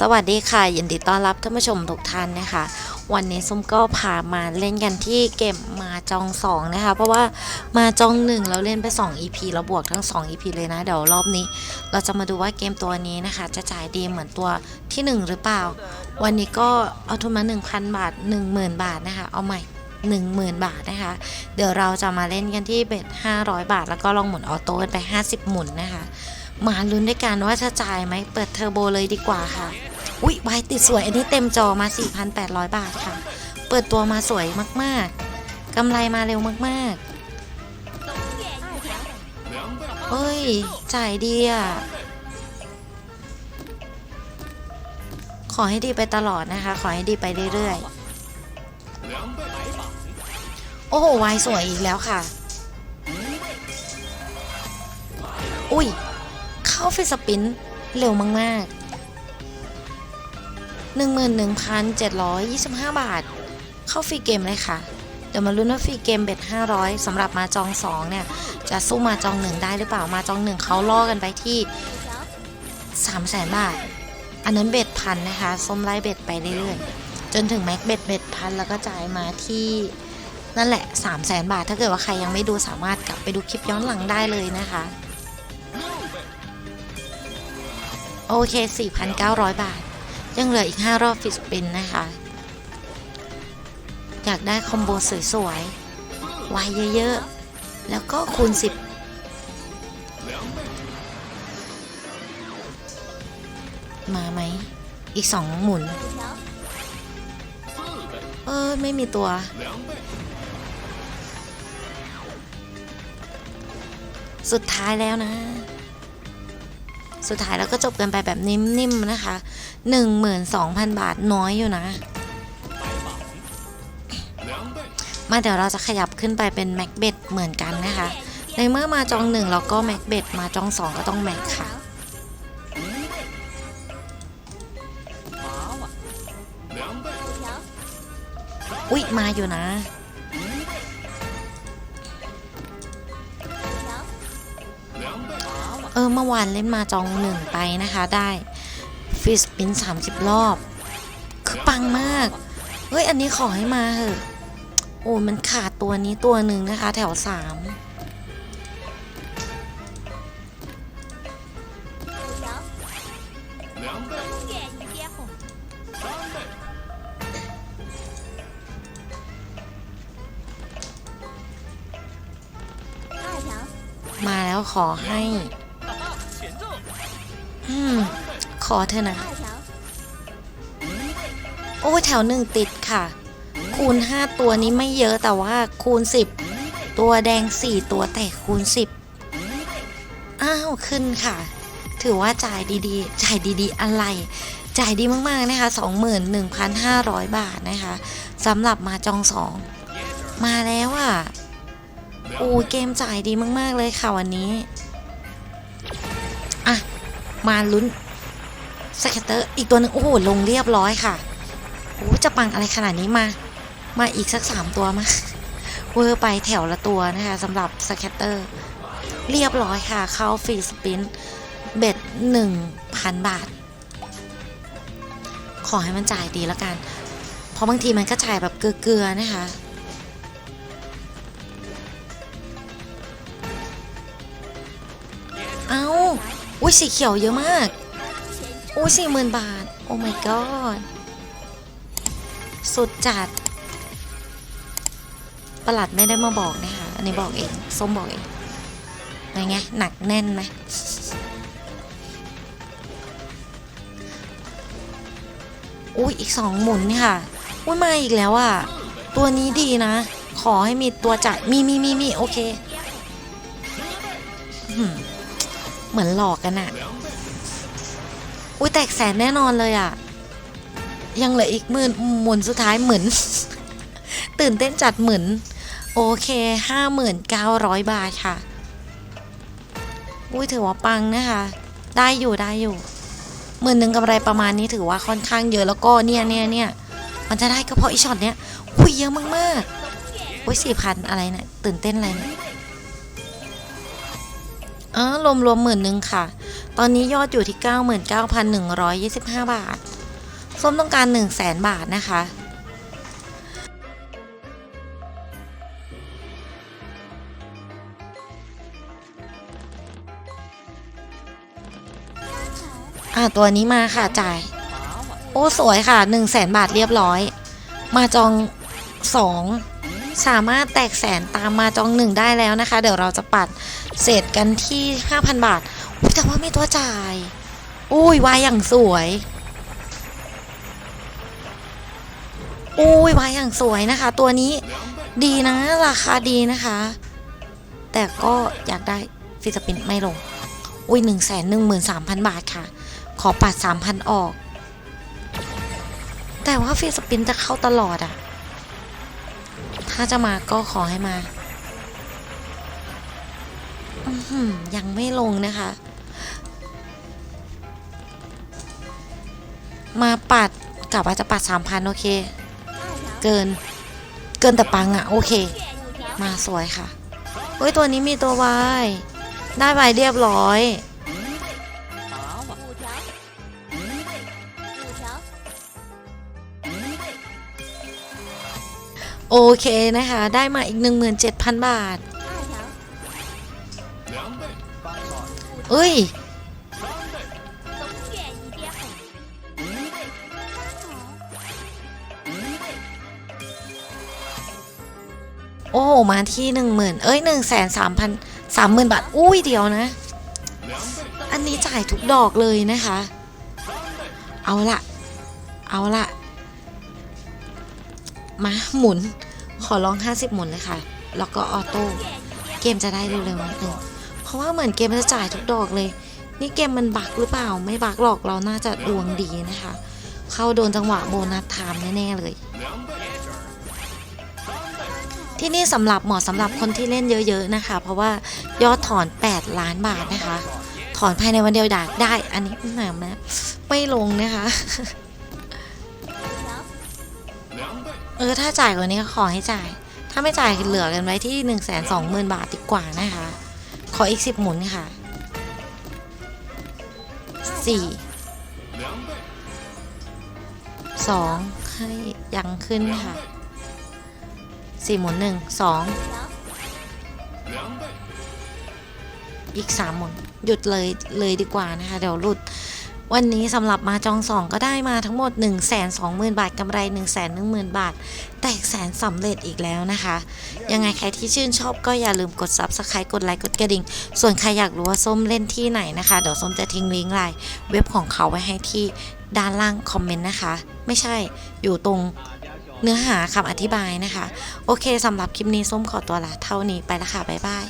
สวัสดีค่ะ ยินดีต้อนรับท่านผู้ชมทุกท่านนะคะ วันนี้ส้มก็พามาเล่นกันที่เกมมาจองสองนะคะ เพราะว่ามาจองหนึ่งเราเล่นไป 2 EP เราบวกทั้ง 2 EP เลยนะ เดี๋ยวรอบนี้ เราจะมาดูว่าเกมตัวนี้นะคะ จะจ่ายดีเหมือนตัวที่ 1 หรือเปล่า วันนี้ก็เอาทุนมา 1,000 บาท 10,000 บาทนะคะ เอาใหม่ 10,000 บาทนะคะ เดี๋ยวเราจะมาเล่นกันที่เบ็ด500 บาท แล้วก็ลองหมุนออโต้กันไป 50 หมุนนะคะ มาลุ้นด้วยกันว่าจะจ่ายไหมเปิดเทอร์โบเลยดีกว่าค่ะ อุ๊ยวายติดสวยอันนี้เต็มจอมา 4,800 บาทค่ะ เปิดตัวมาสวยมากๆกำไรมาเร็วมากๆเฮ้ย จ่ายดีอะขอให้ดีไปตลอดนะคะ ขอให้ดีไปเรื่อยๆ โอ้โหวายสวยอีกแล้วค่ะ อุ้ย เข้าฟิสปินเร็วมากๆ 11,725 บาท เข้าฟรีเกมเลยค่ะ เดี๋ยวมาลุ้นว่าฟรีเกมเบ็ด500สำหรับมาจอง 2 เนี่ย จะสู้มาจอง 1 ได้หรือเปล่ามาจอง 1เขาล่อกันไปที่ 300,000บาท อันนั้นเบ็ดพันนะคะส้มไล่เบ็ดไปเรื่อยๆ จนถึงแม็กเบ็ดเบ็ดพันแล้วก็จ่ายมาที่นั่นแหละ 300,000บาท ถ้าเกิดว่าใครยังไม่ดูสามารถกลับไปดูคลิปย้อนหลังได้เลยนะคะ โอเค 4,900 บาท ยังเหลืออีก 5 รอบฟิสปินนะคะ อยากได้คอมโบสวยๆวายเยอะๆ แล้วก็คูณ 10มาไหม อีก2หมุน เออไม่มีตัว สุดท้ายแล้วนะ สุดท้ายแล้วก็จบกันไปแบบนิ่มๆนะคะ 12,000 บาทน้อยอยู่นะ มาเดี๋ยวเราจะขยับขึ้นไปเป็นแม็กเบดเหมือนกันนะคะ ในเมื่อมาจองหนึ่งเราก็แม็กเบดมาจองสองก็ต้องแม็กค่ะอุ๊ย มาอยู่นะ เออเมื่อวานเล่นมาจองหนึ่งไปนะคะได้ฟิสปิน30รอบ คือปังมาก เฮ้ย อันนี้ขอให้มาเถอะ โอ้มันขาดตัวนี้ตัวหนึ่งนะคะ แถวสามมาแล้วขอให้ อืม ขอเธอะนะ โอ้แถวหนึ่งติดค่ะ คูณ 5 ตัวนี้ไม่เยอะแต่ว่าคูณ 10 ตัวแดง 4 ตัวแต่คูณ 10 อ้าว ขึ้นค่ะ ถือว่าจ่ายดีๆ จ่ายดีๆ อะไร จ่ายดีมากๆนะคะ 21,500 บาทนะคะสำหรับมาจองสองมาแล้วอะโอ้เกมจ่ายดีมาก ๆ เลยค่ะวันนี้ อะ มาลุ้นสแคตเตอร์อีกตัวหนึ่งโอ้โหลงเรียบร้อยค่ะโอ้จะปังอะไรขนาดนี้มา มาอีกสักสามตัวมาเวอร์ไปแถวละตัวนะคะสำหรับสแคตเตอร์เรียบร้อยค่ะ เข้าฟรีสปินเบ็ดหนึ่งพันบาท ขอให้มันจ่ายดีแล้วกัน เพราะบางทีมันก็จ่ายแบบเกลือๆนะคะเอา อุ้ยสีเขียวเยอะมากอุ้ยสี่หมื่นบาท โอ้ my god สุดจัด ประหลัดไม่ได้มาบอกนะคะ อันนี้บอกเอง ส้มบอกเองอะไรเงี้ยหนักแน่นไหมอุ้ยอีกสองหมุนนี่ค่ะ อุ้ยมาอีกแล้วอะ ตัวนี้ดีนะ ขอให้มีตัวจ่ายมีมีมีมีโอเค อื้อหือ เหมือนหลอกกันอะอุ้ยแตกแสนแน่นอนเลยอะยังเหลืออีกหมื่นหมุนสุดท้ายเหมือนตื่นเต้นจัดเหมือนโอเคห้าหมื่นเก้าร้อยบาทค่ะ อุ้ยถือว่าปังนะคะ ได้อยู่ได้อยู่หมื่นหนึ่งกำไรประมาณนี้ถือว่าค่อนข้างเยอะแล้วก็เนี่ยเนี่ยเนี่ยมันจะได้ก็เพราะอีช็อตเนี้ยอุ้ยเยอะมากๆอุ้ยสี่พันอะไรเนี่ยตื่นเต้นอะไรเนี่ย เออรวมรวมหมื่นหนึ่งค่ะ ตอนนี้ยอดอยู่ที่ 99,125 บาท ส้มต้องการ 1 0 0 0 0แสนบาทนะคะ อะตัวนี้มาค่ะจ่าย โอ้ สวยค่ะ 1 0 0 0 0แสนบาทเรียบร้อย มาจอง 2 สามารถแตกแสนตามมาจองหนึ่งได้แล้วนะคะ เดี๋ยวเราจะปัดเศษกันที่ 5,000 บาทแต่ว่ามีตัวจ่าย อุ้ยวายอย่างสวย อุ้ยวายอย่างสวยนะคะ ตัวนี้ดีนะ ราคาดีนะคะ แต่ก็อยากได้ฟิสปินไม่ลง อุ้ยหนึ่งแสนหนึ่งหมื่นสามพันบาทค่ะ ขอปัดสามพันออก แต่ว่าฟิสปินจะเข้าตลอดอะ ถ้าจะมาก็ขอให้มาอื้อหือยังไม่ลงนะคะ มาปัดกลับว่าจะปัดสามพันโอเค เกิน เกินแต่ปังอะโอเค มาสวยค่ะเฮ้ย ตัวนี้มีตัววาย ได้ใบเรียบร้อย โอเคนะคะ ได้มาอีก 17,000 บาท เอ้ย โอ้โหมาที่หนึ่งหมื่นเอ้ยหนึ่งแสนสามพันสามหมื่นบาท อุ้ยเดียวนะ อันนี้จ่ายทุกดอกเลยนะคะ เอาละเอาละ มาหมุน ขอลอง 50 หมุนเลยค่ะ แล้วก็ออโต้ เกมจะได้เร็วๆนิดนึงเพราะว่าเหมือนเกมมันจะจ่ายทุกดอกเลย นี่เกมมันบักหรือเปล่า ไม่บักหรอก เราน่าจะดวงดีนะคะ เข้าโดนจังหวะโบนัสไทม์แน่ๆเลย ที่นี่สำหรับเหมาะสำหรับคนที่เล่นเยอะๆนะคะ เพราะว่ายอดถอน 8 ล้านบาทนะคะ ถอนภายในวันเดียวได้ได้อันนี้หนาไหมไม่ลงนะคะ ออถ้าจ่ายกว่านี้ก็ขอให้จ่าย ถ้าไม่จ่ายเหลือกันไว้ที่1นึ่งแสนสองหมื่นบาทดีกว่านะคะ ขออีกสิบหมุนค่ะสี่สองให้ยังขึ้นค่ะสี่หมุนหนึ่งสองอีกสามหมุนหยุดเลยเลยดีกว่านะคะ เดี๋ยวหลุด วันนี้สำหรับมาจองสองก็ได้มาทั้งหมด 1 2 0 0 0 0 บาทกำไร 1 1 0 0 0 0 บาท แตกแสนสำเร็จอีกแล้วนะคะ ยังไงใครที่ชื่นชอบก็อย่าลืมกด subscribe กดไลค์กดกระดิ่ง ส่วนใครอยากรู้ว่าส้มเล่นที่ไหนนะคะ เดี๋ยวส้มจะทิ้งลิงก์ไลน์เว็บของเขาไว้ให้ที่ด้านล่างคอมเมนต์นะคะ ไม่ใช่อยู่ตรงเนื้อหาคำอธิบายนะคะ โอเคสำหรับคลิปนี้ส้มขอตัวลาเท่านี้ไปละค่ะบ๊ายบาย